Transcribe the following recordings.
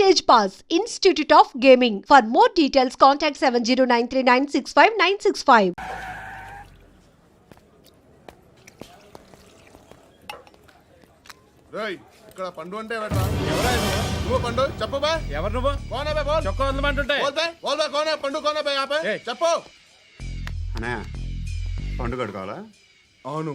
Stage Pass, Institute of Gaming. For more details, contact 709396596. రేయ్ ఇక్కడ పండు అంటే ఎవరా నువ్వు పండు? చెప్పు బే. ఎవరు నువ్వు? కోనే బే బోల్. చొక్కా బోల్ బే బోల్ బే కోనే పండు కోనే బే. చెప్పు. అనే పండుగ కావాలా అవును.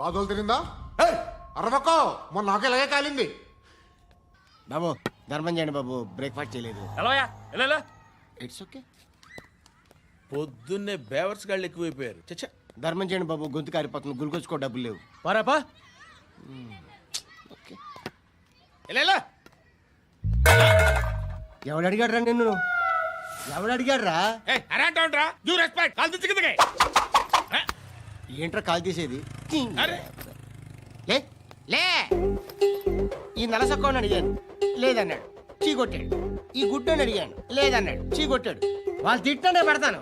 బాధలు తిరిందా? ఏయ్, అరవకో! మొన్న నాకు ఇలాగే కాలింది. బాబు ధర్మం చేయండి బాబు బ్రేక్ఫాస్ట్ చేయలేదు. ఎలాయా ఎలా ఇట్స్ ఓకే పొద్దున్నే బేవర్స్ గాళ్ళు ఎక్కువైపోయారు. చచ్చా ధర్మం చేయండి బాబు గొంతు కారిపోతుంది గురికొచ్చుకో డబ్బులు లేవు. పారాపా ఓకే ఎలా ఎవడు అడిగాడు రా నిన్ను? ఎవడు అడిగాడు రా రెస్పెక్ట్ కాల్ తెచ్చి కిందకి. ఏంట్రా కాల్ తీసేది? లే లే. ఈ నలసక్కని అడిగాను. లేదన్నాడు. చీ కొట్టాడు ఈ గుడ్డని అడిగాను. లేదన్నాడు. చీ కొట్టాడు వాళ్ళు తిట్టానే పెడతాను.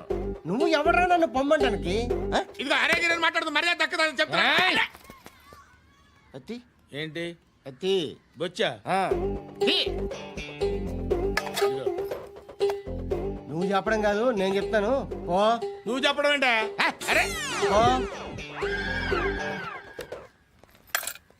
నువ్వు ఎవడరా నన్ను పొమ్మంటానికి? ఆ? ఇదిగో అరే గిరని మాట్లాడుతూ మర్యాద దక్కదని చెప్తా అత్తి. ఏంటి? అత్తి. బొచ్చా. నువ్వు చెప్పడం కాదు నేను చెప్తాను. ఓ నువ్వు చెప్పడం ఏంటా? ఆ, అరే. ఓ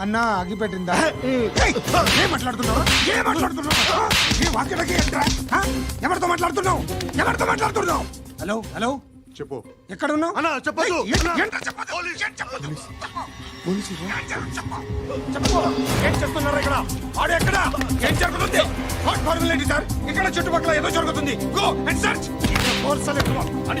అన్నా అగ్గి పెట్టిందా ఏం మాట్లాడుతున్నావు? ఏం మాట్లాడుతున్నావు? ఈ వాక్యలకి? ఎవరితో మాట్లాడుతున్నావు? ఎవరితో మాట్లాడుతున్నావు? Hello hello? చెప్పు. ఎక్కడ ఉన్నావు అన్నా. చెప్పదు ఏం- చెప్పు? చేస్తున్నారు ఇక్కడ? ఆడు ఎక్కడ? ఏం జరుగుతుంది? వాట్ ఫార్మల్ ఏంటి సార్? ఇక్కడ చుట్టుపక్కల ఏదో జరుగుతుంది. గో అండ్ సర్చ్ అని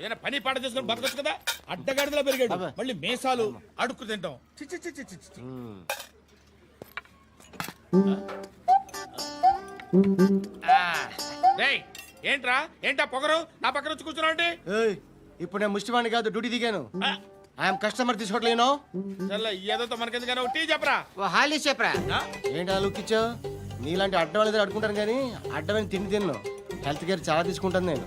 ఏదైనా పని పాట చేసుకుని బతకొచ్చు కదా? అడ్డగాడిదలో పెరిగాడు. మళ్ళీ మేసాలు అడుక్కు తింటాం. చి, చి, చి, చి, చి, చి. రేయ్, ఏంట్రా? ఏంటా పొగరు? నా పక్కన వచ్చి కూర్చున్నావు ఇప్పుడు నేను ముష్టివాణి కాదు డ్యూటీ దిగాను. ఐఎమ్ కస్టమర్ తీసుకోవట్లేను ఏదో మనకెందుకైనా టీ చెప్పరా? హాలీ చెప్పరా? ఏంటి అలా లుక్ ఇచ్చావు? నీలాంటి అడ్డం వాళ్ళ దగ్గర అడుకుంటాను కానీ అడ్డమైన తిండి తిన్ను. హెల్త్ కేర్ చాలా తీసుకుంటాను నేను.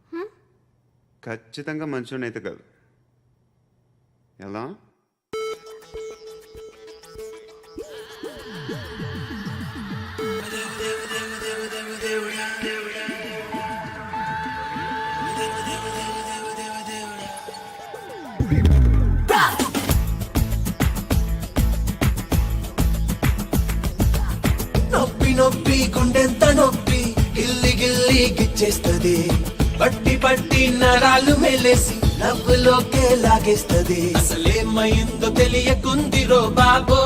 ఖచ్చితంగా మంచోడని అయితే కాదు. ఎలా? నొప్పి నొప్పి గుండెంత నొప్పి గిల్లి గిల్లి గిచ్చేస్తుంది. పట్టి పట్టి నరాలు మెలేసి నవ్వులోకే లాగేస్తుంది. అసలేమైందో తెలియకుందిరో బాబోయ్.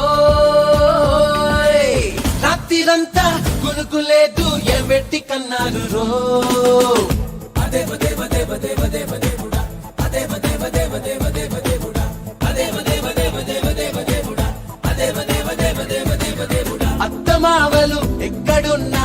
రాత్రిరంతా గునుకు లేదు ఎమెట్టి కన్నారు రో. అదేవ దేవ దేవ దేవ దేవ దేవుడా అదేవ దేవ దేవ దేవ దేవ దేవుడా అదేవ దేవ దేవ దేవ దేవ దేవుడా అదేవ దేవ దేవ దేవ దేవ దేవుడా అత్తమావలు ఎక్కడున్నా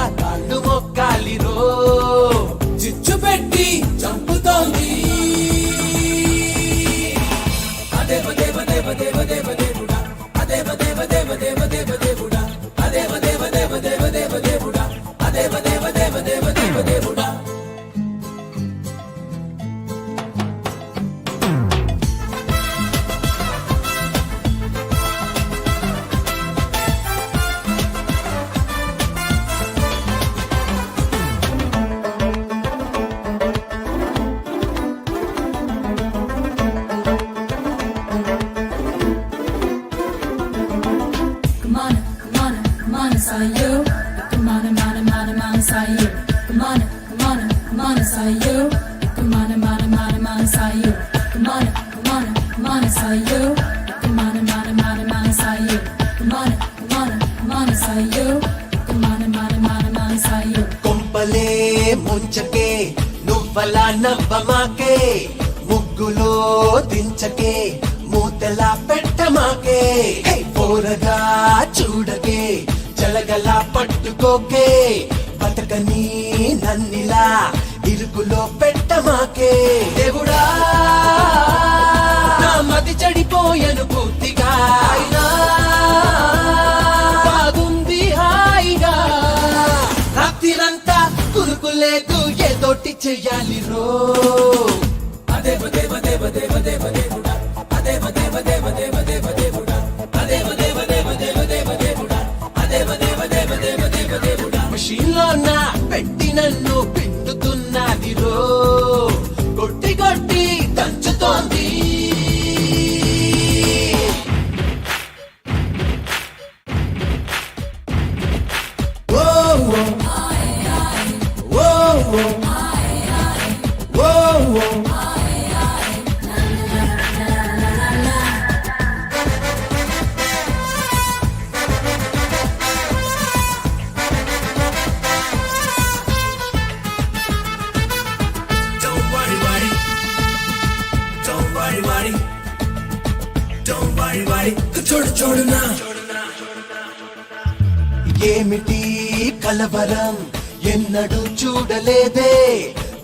పట్టుకోకే బతకని నన్నిలా ఇరుకులో పెట్టమాకే దేవుడా నా మతి చెడిపోయను పూర్తిగా. అయినా బాగుంది హాయిగా. రాత్రిరంతా కురుకులేదు ఏదోటి చెయ్యాలి రో. అదేవ దేవ దేవ దేవ దేవ దేవ ఏమిటి కలవరం? ఎన్నడూ చూడలేదే.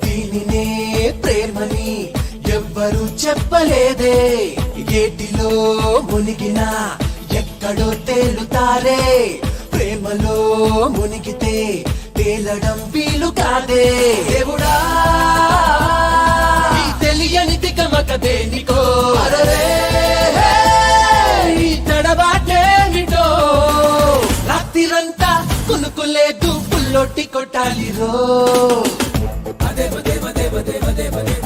దీనినే ప్రేమని ఎవ్వరు చెప్పలేదే. ఏటిలో మునిగిన ఎక్కడో తేలుతారే. ప్రేమలో మునిగితే తేలడం వీలు కాదే. దేవుడా తెలియని దిగమక దేనికో? అరరే ఈ లేదు పుల్లొట్టి కొట్టాలి రో దేవ దేవ దేవ దేవ దేవ దేవ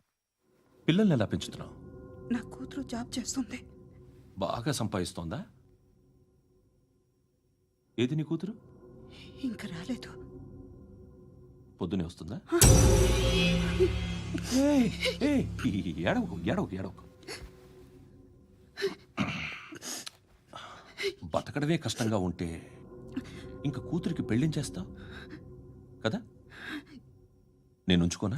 పిల్లల్ని ఎలా పెంచుతున్నావు? నా కూతురు జాబ్ చేస్తుంది. బాగా సంపాదిస్తోందా? ఏది నీ కూతురు? ఇంకా రాలేదు. పొద్దునే వస్తుందా? ఏయ్, ఏయ్, ఏడవకు ఏడవకు ఏడవకు. బతకడమే కష్టంగా ఉంటే ఇంకా కూతురికి పెళ్ళించేస్తావు కదా? నేను ఉంచుకోనా?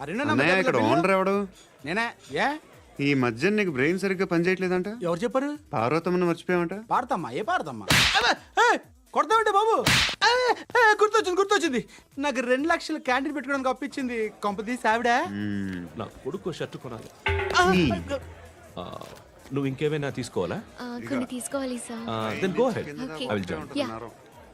అన్నయ్య ఇక్కడ టేబుల్ ఓనర్ ఎవడు? నేనే. ఏ? ఈ మధ్య నీకు బ్రెయిన్ సరిగ్గా పనిచేయట్లేదంట? ఎవరు చెప్పారు? పార్వతమ్మను మర్చిపోయామంట పాడతామ్మా ఏ పాడతామ్మా అబ్బే, ఏ, కొడతామంటే బాబు? ఏ, ఏ, గుర్తొచ్చింది గుర్తొచ్చింది. నాకు రెండు లక్షలు క్యాంటీన్ పెట్టుకోవడానికి అప్పించింది కొంపతీసి ఆవిడ. నా కొడుకు షర్ట్ కొనాలి. ఆ, నువ్వు ఇంకేమైనా తీసుకోవాలా? కొన్ని తీసుకోవాలి sir. Then go head. I will join yeah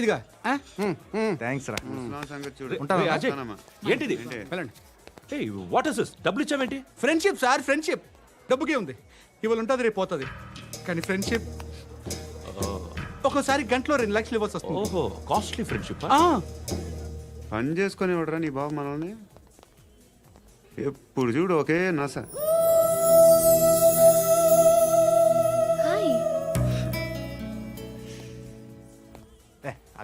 ఇదిగా. థ్యాంక్స్ రా. ఉంటాను. అజయ్. ఏంటిది? ఏంటి? వెళ్ళండి. ఏయ్ వాట్ ఇస్ దిస్ డబ్బులు ఇచ్చావేంటి ఫ్రెండ్షిప్ సార్ ఫ్రెండ్షిప్ డబ్బుకే ఉంది. ఇవాళ ఉంటుంది రేపు పోతుంది. కానీ ఫ్రెండ్షిప్ ఒక్కోసారి గంటలో రెండు లక్షలు ఇవ్వాల్సి వస్తుంది. ఓహో కాస్ట్లీ ఫ్రెండ్షిప్ ఆ, పని చేసుకొని ఇవ్వడరా నీ బాబు మనల్ని? ఎప్పుడు చూడు ఒకే నస. హాయ్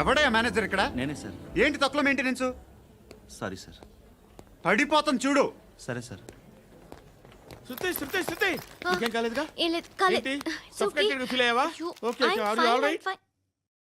ఎవడయ్యా మేనేజర్ ఇక్కడ? నేనే సార్. ఏంటి తక్కువ మెయింటెనెన్స్ సారీ సార్. పడిపోతాం చూడు. సరే సార్. శృతి శృతి శృతి నీకేం కాలేదుగా ఏం లేదు కాలేదు ఏంటి? Suffocated గా feel అయ్యావా? Okay, okay. Are you fine, all I'm right? fine.